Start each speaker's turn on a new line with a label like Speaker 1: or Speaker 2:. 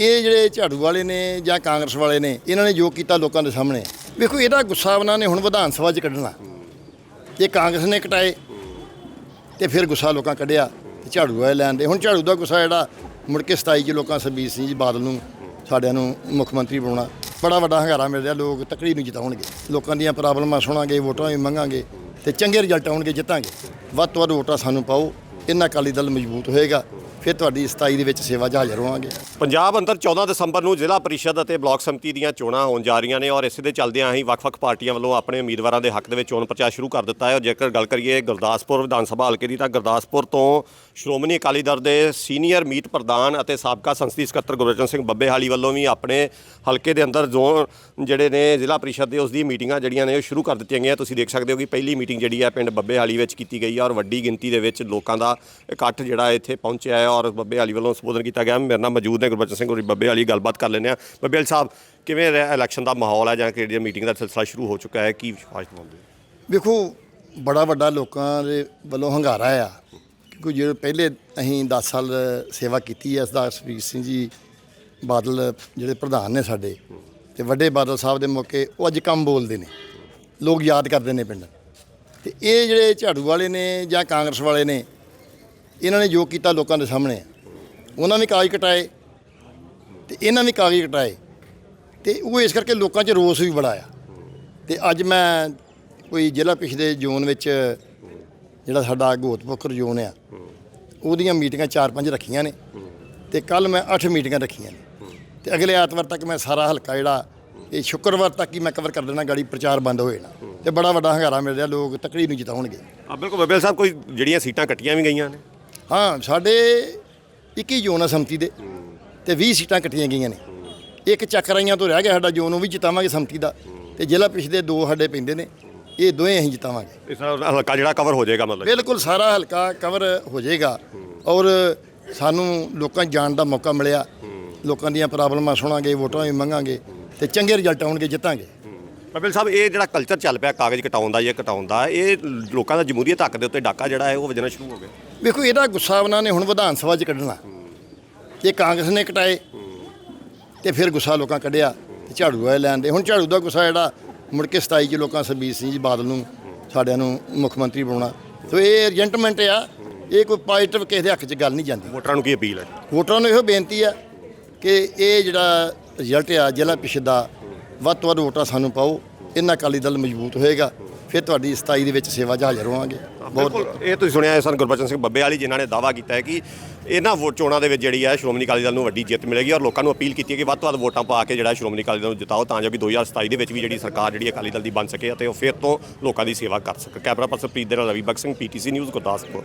Speaker 1: ਇਹ ਜਿਹੜੇ ਝਾੜੂ ਵਾਲੇ ਨੇ ਜਾਂ ਕਾਂਗਰਸ ਵਾਲੇ ਨੇ, ਇਹਨਾਂ ਨੇ ਜੋ ਕੀਤਾ ਲੋਕਾਂ ਦੇ ਸਾਹਮਣੇ। ਵੇਖੋ, ਇਹਦਾ ਗੁੱਸਾ ਉਹਨਾਂ ਨੇ ਹੁਣ ਵਿਧਾਨ ਸਭਾ 'ਚ ਕੱਢਣਾ। ਜੇ ਕਾਂਗਰਸ ਨੇ ਕਟਾਏ ਤੇ ਫਿਰ ਗੁੱਸਾ ਲੋਕਾਂ ਕੱਢਿਆ ਤੇ ਝਾੜੂ ਵਾਲੇ ਲੈਣ ਦੇ। ਹੁਣ ਝਾੜੂ ਦਾ ਗੁੱਸਾ ਜਿਹੜਾ ਮੁੜ ਕੇ 27 ਚ ਲੋਕਾਂ ਸਰਬੀਰ ਸਿੰਘ ਜੀ ਬਾਦਲ ਨੂੰ, ਸਾਡਿਆਂ ਨੂੰ ਮੁੱਖ ਮੰਤਰੀ ਬਣਾਉਣਾ। ਬੜਾ ਵੱਡਾ ਹੰਗਾਰਾ ਮਿਲ ਰਿਹਾ, ਲੋਕ ਤਕੜੀ ਨੂੰ ਜਿਤਾਉਣਗੇ। ਲੋਕਾਂ ਦੀਆਂ ਪ੍ਰੋਬਲਮਾਂ ਸੁਣਾਂਗੇ, ਵੋਟਾਂ ਵੀ ਮੰਗਾਂਗੇ ਤੇ ਚੰਗੇ ਰਿਜ਼ਲਟ ਆਉਣਗੇ, ਜਿੱਤਾਂਗੇ। ਵੱਧ ਤੋਂ ਵੱਧ ਵੋਟਾਂ ਸਾਨੂੰ ਪਾਓ। ਇਹਨਾਂ ਅਕਾਲੀ ਦਲ ਮਜ਼ਬੂਤ ਹੋਏਗਾ। ਫਿਰ ਤੁਹਾਡੀ 27 ਦੇ ਵਿੱਚ ਸੇਵਾ 'ਚ ਹਾਜ਼ਰ ਹੋਵਾਂਗੇ।
Speaker 2: ਪੰਜਾਬ ਅੰਦਰ 14 ਦਸੰਬਰ ਨੂੰ ਜ਼ਿਲ੍ਹਾ ਪਰਿਸ਼ਦ ਅਤੇ ਬਲਾਕ ਸਮਿਤੀ ਦੀਆਂ ਚੋਣਾਂ ਹੋਣ ਜਾ ਰਹੀਆਂ ਨੇ ਔਰ ਇਸੇ ਦੇ ਚੱਲਦਿਆਂ ਹੀ ਵੱਖ-ਵੱਖ ਪਾਰਟੀਆਂ ਵੱਲੋਂ ਆਪਣੇ ਉਮੀਦਵਾਰਾਂ ਦੇ ਹੱਕ ਦੇ ਵਿੱਚ ਚੋਣ ਪ੍ਰਚਾਰ ਸ਼ੁਰੂ ਕਰ ਦਿੱਤਾ ਹੈ ਔਰ ਜੇਕਰ ਗੱਲ ਕਰੀਏ ਗੁਰਦਾਸਪੁਰ ਵਿਧਾਨ ਸਭਾ ਹਲਕੇ ਦੀ ਤਾਂ ਗੁਰਦਾਸਪੁਰ ਤੋਂ ਸ਼੍ਰੋਮਣੀ ਅਕਾਲੀ ਦਲ ਦੇ ਸੀਨੀਅਰ ਮੀਤ ਪ੍ਰਧਾਨ ਅਤੇ ਸਾਬਕਾ ਸੰਸਦੀ ਸਕੱਤਰ ਗੁਰਬਚਨ ਸਿੰਘ ਬੱਬੇਹਾਲੀ ਵੱਲੋਂ ਵੀ ਆਪਣੇ ਹਲਕੇ ਦੇ ਅੰਦਰ ਜ਼ੋਨ ਜਿਹੜੇ ਨੇ ਜ਼ਿਲ੍ਹਾ ਪਰਿਸ਼ਦ ਦੇ ਉਸ ਦੀ ਮੀਟਿੰਗਾਂ ਜਿਹੜੀਆਂ ਨੇ ਉਹ ਸ਼ੁਰੂ ਕਰ ਦਿੱਤੀਆਂ ਗਈਆਂ। ਤੁਸੀਂ ਦੇਖ ਸਕਦੇ ਹੋ ਕਿ ਪਹਿਲੀ ਮੀਟਿੰਗ ਜਿਹੜੀ ਹੈ ਪਿੰਡ ਬੱਬੇਹਾਲੀ ਵਿੱਚ ਕੀਤੀ ਗਈ ਹੈ ਔਰ ਵੱਡੀ ਗਿਣਤੀ ਦੇ ਵਿੱਚ ਲੋਕਾਂ ਦਾ ਇਕੱਠ ਜਿਹੜਾ ਇੱਥੇ ਪਹੁੰਚਿਆ ਹੈ ਔਰ ਬੱਬੇਹਾਲੀ ਵੱਲੋਂ ਸੰਬੋਧਨ ਕੀਤਾ ਗਿਆ। ਮੇਰੇ ਨਾਲ ਮੌਜੂਦ ਨੇ ਗੁਰਬਚਨ ਸਿੰਘ ਬੱਬੇ ਬੱਬੇਹਾਲੀ ਗੱਲਬਾਤ ਕਰ ਲੈਂਦੇ ਆ ਬੱਬੇਹਾਲੀ ਸਾਹਿਬ, ਕਿਵੇਂ ਇਲੈਕਸ਼ਨ ਦਾ ਮਾਹੌਲ ਹੈ ਜਾਂ ਕਿਹੜੀ ਮੀਟਿੰਗ ਦਾ ਸਿਲਸਿਲਾ ਸ਼ੁਰੂ ਹੋ ਚੁੱਕਾ ਹੈ? ਕੀ ਵਿਸ਼ਵਾਸ ਦਿਵਾਉਂਦੇ
Speaker 1: ਵੇਖੋ ਬੜਾ ਵੱਡਾ ਲੋਕਾਂ ਦੇ ਵੱਲੋਂ ਹੰਗਾਰਾ ਆ। ਕਿਉਂਕਿ ਜਿਹੜੇ ਪਹਿਲੇ ਅਸੀਂ 10 ਸਾਲ ਸੇਵਾ ਕੀਤੀ ਹੈ, ਸਰਦਾਰ ਸੁਖਬੀਰ ਸਿੰਘ ਜੀ ਬਾਦਲ ਜਿਹੜੇ ਪ੍ਰਧਾਨ ਨੇ ਸਾਡੇ, ਤੇ ਵੱਡੇ ਬਾਦਲ ਸਾਹਿਬ ਦੇ ਮੌਕੇ ਉਹ ਅੱਜ ਕੰਮ ਬੋਲਦੇ ਨੇ। ਲੋਕ ਯਾਦ ਕਰਦੇ ਨੇ ਪਿੰਡ। ਤੇ ਇਹ ਜਿਹੜੇ ਝਾੜੂ ਵਾਲੇ ਨੇ ਜਾਂ ਕਾਂਗਰਸ ਵਾਲੇ ਨੇ ਇਹਨਾਂ ਨੇ ਜੋ ਕੀਤਾ ਲੋਕਾਂ ਦੇ ਸਾਹਮਣੇ। ਉਹਨਾਂ ਵੀ ਕਾਗਜ਼ ਕਟਾਏ ਤੇ ਇਹਨਾਂ ਵੀ ਕਾਗਜ਼ ਕਟਾਏ ਤੇ ਉਹ ਇਸ ਕਰਕੇ ਲੋਕਾਂ 'ਚ ਰੋਸ ਵੀ ਬੜਾ ਆ। ਤੇ ਅੱਜ ਮੈਂ ਕੋਈ ਜ਼ਿਲ੍ਹਾ ਪਿਛਲੇ ਜ਼ੋਨ ਵਿੱਚ ਜਿਹੜਾ ਸਾਡਾ ਗੋਤਪੁਰ ਜ਼ੋਨ ਆ, ਉਹਦੀਆਂ ਮੀਟਿੰਗਾਂ ਚਾਰ ਪੰਜ ਰੱਖੀਆਂ ਨੇ ਤੇ ਕੱਲ ਮੈਂ 8 ਮੀਟਿੰਗਾਂ ਰੱਖੀਆਂ ਨੇ। ਤੇ ਅਗਲੇ ਐਤਵਾਰ ਤੱਕ ਮੈਂ ਸਾਰਾ ਹਲਕਾ ਜਿਹੜਾ, ਇਹ ਸ਼ੁੱਕਰਵਾਰ ਤੱਕ ਹੀ ਮੈਂ ਕਵਰ ਕਰ ਦੇਣਾ, ਗਾੜੀ ਪ੍ਰਚਾਰ ਬੰਦ ਹੋ ਜਾਣਾ। ਤੇ ਬੜਾ ਵੱਡਾ ਹੰਗਾਰਾ ਮਿਲ ਰਿਹਾ, ਲੋਕ ਤਕੜੀ ਨੂੰ ਜਿਤਾਉਣਗੇ।
Speaker 2: ਆ ਬਿਲਕੁਲ ਬੱਬੇਹਾਲੀ ਸਾਹਿਬ, ਕੋਈ ਜਿਹੜੀਆਂ ਸੀਟਾਂ ਕੱਟੀਆਂ ਵੀ ਗਈਆਂ ਨੇ?
Speaker 1: ਹਾਂ ਸਾਡੇ 21 ਜ਼ੋਨ ਆ ਸੰਮਤੀ ਦੇ ਤੇ 20 ਸੀਟਾਂ ਕੱਟੀਆਂ ਗਈਆਂ ਨੇ। ਇੱਕ ਚੱਕਰਾਈਆਂ ਤੋਂ ਰਹਿ ਗਿਆ ਸਾਡਾ ਜ਼ੋਨ ਉਹ ਵੀ ਜਿਤਾਵਾਂਗੇ ਸੰਮਤੀ ਦਾ। ਤੇ ਜ਼ਿਲ੍ਹਾ ਪਿਛਲੇ ਦੋ ਸਾਡੇ ਪੈਂਦੇ ਨੇ ਇਹ ਦੋਵੇਂ ਅਸੀਂ ਜਿਤਾਵਾਂਗੇ।
Speaker 2: ਇਸ ਨਾਲ ਹਲਕਾ ਜਿਹੜਾ ਕਵਰ ਹੋ ਜਾਏਗਾ ਮਤਲਬ।
Speaker 1: ਬਿਲਕੁਲ ਸਾਰਾ ਹਲਕਾ ਕਵਰ ਹੋ ਜਾਏਗਾ। ਔਰ ਸਾਨੂੰ ਲੋਕਾਂ ਜਾਣ ਦਾ ਮੌਕਾ ਮਿਲਿਆ। ਲੋਕਾਂ ਦੀਆਂ ਪ੍ਰੋਬਲਮਾਂ ਸੁਣਾਂਗੇ ਵੋਟਾਂ ਵੀ ਮੰਗਾਂਗੇ ਤੇ ਚੰਗੇ ਰਿਜ਼ਲਟ ਆਉਣਗੇ ਜਿੱਤਾਂਗੇ।
Speaker 2: ਬੱਬੇਹਾਲੀ ਸਾਹਿਬ ਇਹ ਜਿਹੜਾ ਕਲਚਰ ਚੱਲ ਪਿਆ ਕਾਗਜ਼ ਕਟਾਉਣ ਦਾ ਜਾਂ ਕਟਾਉਣ ਦਾ ਇਹ ਲੋਕਾਂ ਦਾ ਜਮਹੂਰੀਅਤ ਹੱਕ ਦੇ ਉੱਤੇ ਡਾਕਾ ਜਿਹੜਾ ਹੈ ਉਹ ਵਜਣਾ ਸ਼ੁਰੂ ਹੋ ਗਿਆ।
Speaker 1: ਵੇਖੋ ਇਹਦਾ ਗੁੱਸਾ ਉਹਨਾਂ ਨੇ ਹੁਣ ਵਿਧਾਨ ਸਭਾ 'ਚ ਕੱਢਣਾ। ਇਹ ਕਾਂਗਰਸ ਨੇ ਕਟਾਏ ਤੇ ਫਿਰ ਗੁੱਸਾ ਲੋਕਾਂ ਕੱਢਿਆ ਤੇ ਝਾੜੂ ਵਾਲੇ ਲੈਣ ਦੇ। ਹੁਣ ਝਾੜੂ ਦਾ ਗੁੱਸਾ ਜਿਹੜਾ ਮੁੜ ਕੇ 27 ਚ ਲੋਕਾਂ ਸਰਬੀਰ ਸਿੰਘ ਜੀ ਬਾਦਲ ਨੂੰ ਸਾਡਿਆਂ ਨੂੰ ਮੁੱਖ ਮੰਤਰੀ ਬਣਾਉਣਾ। ਸੋ ਇਹ ਏਜੰਟਮੈਂਟ ਆ। ਇਹ ਕੋਈ ਪੋਜ਼ਿਟਿਵ ਕਿਸੇ ਦੇ ਹੱਕ 'ਚ ਗੱਲ ਨਹੀਂ ਜਾਂਦੀ।
Speaker 2: ਵੋਟਰਾਂ ਨੂੰ ਕੀ ਅਪੀਲ ਹੈ?
Speaker 1: ਵੋਟਰਾਂ ਨੂੰ ਇਹੋ ਬੇਨਤੀ ਆ ਕਿ ਇਹ ਜਿਹੜਾ ਰਿਜ਼ਲਟ ਆ ਜ਼ਿਲ੍ਹਾ ਪਿਛਦ ਵੱਧ ਤੋਂ ਵੱਧ ਵੋਟਾਂ ਸਾਨੂੰ ਪਾਓ ਇਹਨਾਂ ਅਕਾਲੀ ਦਲ ਮਜ਼ਬੂਤ ਹੋਏਗਾ ਫਿਰ ਤੁਹਾਡੀ 27 ਦੇ ਵਿੱਚ ਸੇਵਾ 'ਚ ਹਾਜ਼ਰ ਹੋਵਾਂਗੇ। ਬਹੁਤ
Speaker 2: ਇਹ ਤੁਸੀਂ ਸੁਣਿਆ ਹੈ ਸਨ ਗੁਰਬਚਨ ਸਿੰਘ ਬੱਬੇਵਾਲੀ ਜਿਨ੍ਹਾਂ ਨੇ ਦਾਅਵਾ ਕੀਤਾ ਹੈ ਕਿ ਇਹਨਾਂ ਵੋਟ ਚੋਣਾਂ ਦੇ ਵਿੱਚ ਜਿਹੜੀ ਹੈ ਸ਼੍ਰੋਮਣੀ ਅਕਾਲੀ ਦਲ ਨੂੰ ਵੱਡੀ ਜਿੱਤ ਮਿਲੇਗੀ ਔਰ ਲੋਕਾਂ ਨੂੰ ਅਪੀਲ ਕੀਤੀ ਹੈ ਕਿ ਵੱਧ ਤੋਂ ਵੱਧ ਵੋਟਾਂ ਪਾ ਕੇ ਜਿਹੜਾ ਸ਼੍ਰੋਮਣੀ ਅਕਾਲੀ ਦਲ ਨੂੰ ਜਿਤਾਓ ਤਾਂ ਜੋ ਕਿ 2027 ਦੇ ਵਿੱਚ ਵੀ ਜਿਹੜੀ ਸਰਕਾਰ ਜਿਹੜੀ ਅਕਾਲੀ ਦਲ ਦੀ ਬਣ ਸਕੇ ਅਤੇ ਉਹ ਫਿਰ ਤੋਂ ਲੋਕਾਂ ਦੀ ਸੇਵਾ ਕਰ ਸਕੇ। ਕੈਮਰਾ ਪਰਸਨ ਪ੍ਰੀਤ ਦੇ ਨਾਲ ਰਵੀ ਬਖਸ਼ ਸਿੰਘ ਪੀਟੀਸੀ ਨਿਊਜ਼ ਗੁਰਦਾਸਪੁਰ।